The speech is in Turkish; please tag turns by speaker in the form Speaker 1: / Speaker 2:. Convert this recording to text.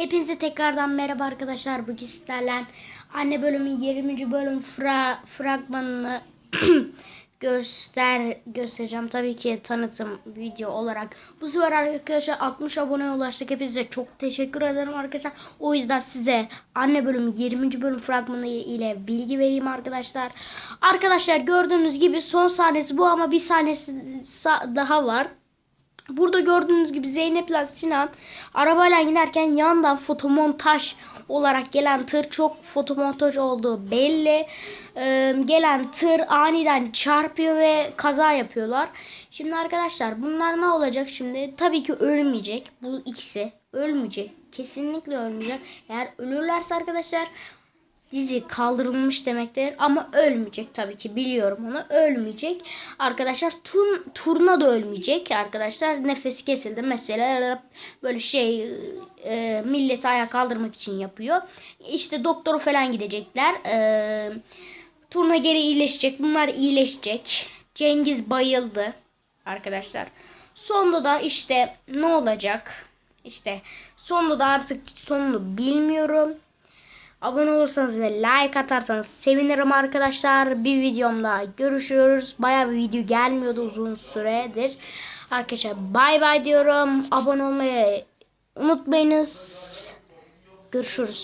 Speaker 1: Hepinize tekrardan merhaba arkadaşlar. Bugün sizlerle anne bölümün 20. bölüm fra fragmanını göster göstereceğim. Tabii ki tanıtım video olarak. Bu sefer arkadaşlar 60 aboneye ulaştık. Hepinize çok teşekkür ederim arkadaşlar. O yüzden size anne bölümü 20. bölüm fragmanı ile bilgi vereyim arkadaşlar. Arkadaşlar gördüğünüz gibi son sahnesi bu ama bir sahnesi sa- daha var. Burada gördüğünüz gibi Zeynep'le Sinan arabayla giderken yandan fotomontaj olarak gelen tır çok fotomontaj olduğu belli. Ee, gelen tır aniden çarpıyor ve kaza yapıyorlar. Şimdi arkadaşlar bunlar ne olacak şimdi? Tabii ki ölmeyecek. Bu ikisi ölmeyecek. Kesinlikle ölmeyecek. Eğer ölürlerse arkadaşlar dizi kaldırılmış demektir. Ama ölmeyecek tabii ki biliyorum onu. Ölmeyecek. Arkadaşlar tun, turna da ölmeyecek. Arkadaşlar nefesi kesildi. Mesela böyle şey e, milleti ayağa kaldırmak için yapıyor. İşte doktoru falan gidecekler. E, turna geri iyileşecek. Bunlar iyileşecek. Cengiz bayıldı arkadaşlar. Sonunda da işte ne olacak? İşte sonunda da artık sonunu bilmiyorum Abone olursanız ve like atarsanız sevinirim arkadaşlar. Bir videomda görüşürüz. Baya bir video gelmiyordu uzun süredir. Arkadaşlar bay bay diyorum. Abone olmayı unutmayınız. Görüşürüz.